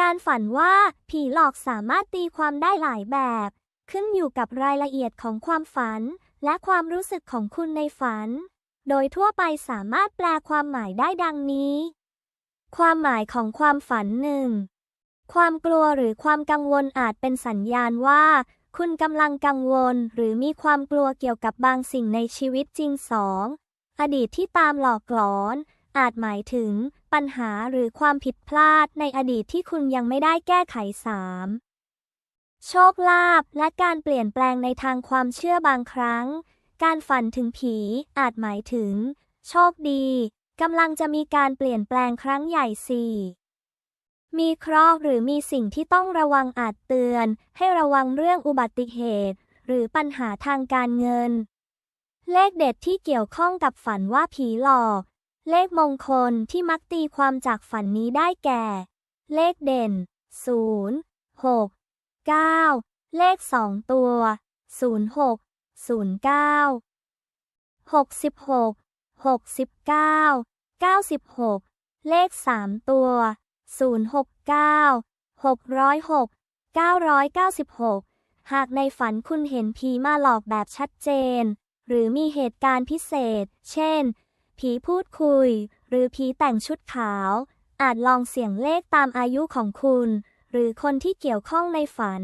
การฝันว่าผีหลอกสามารถตีความได้หลายแบบ ขึ้นอยู่กับรายละเอียดของความฝัน และความรู้สึกของคุณในฝัน โดยทั่วไปสามารถแปลความหมายได้ดังนี้ ความหมายของความฝันหนึ่งความกลัวหรือความกังวลอาจเป็นสัญญาณว่า คุณกำลังกังวลหรือมีความกลัวเกี่ยวกับบางสิ่งในชีวิตจริงสองอดีตที่ตามหลอกหลอน อาจหมายถึง ปัญหาหรือความผิดพลาดในอดีตที่คุณยังไม่ได้แก้ไขสามโชคลาภและการเปลี่ยนแปลงในทางความเชื่อบางครั้ง การฝันถึงผีอาจหมายถึง โชคดีกำลังจะมีการเปลี่ยนแปลงครั้งใหญ่สี่มีเคราะห์หรือมีสิ่งที่ต้องระวังอาจเตือน ให้ระวังเรื่องอุบัติเหตุ หรือปัญหาทางการเงิน เลขเด็ดที่เกี่ยวข้องกับฝันว่าผีหลอก เลขมงคลที่มักตีความจากฝันนี้ได้แก่ เลขเด่น 0 6 9 เลข 2 ตัว 06 09 66 69 96 เลข 3 ตัว 069 606 996 หากในฝันคุณเห็นผีมาหลอกแบบชัดเจน หรือมีเหตุการณ์พิเศษ เช่น ผีพูดคุย หรือผีแต่งชุดขาว อาจลองเสี่ยงเลขตามอายุของคุณ หรือคนที่เกี่ยวข้องในฝัน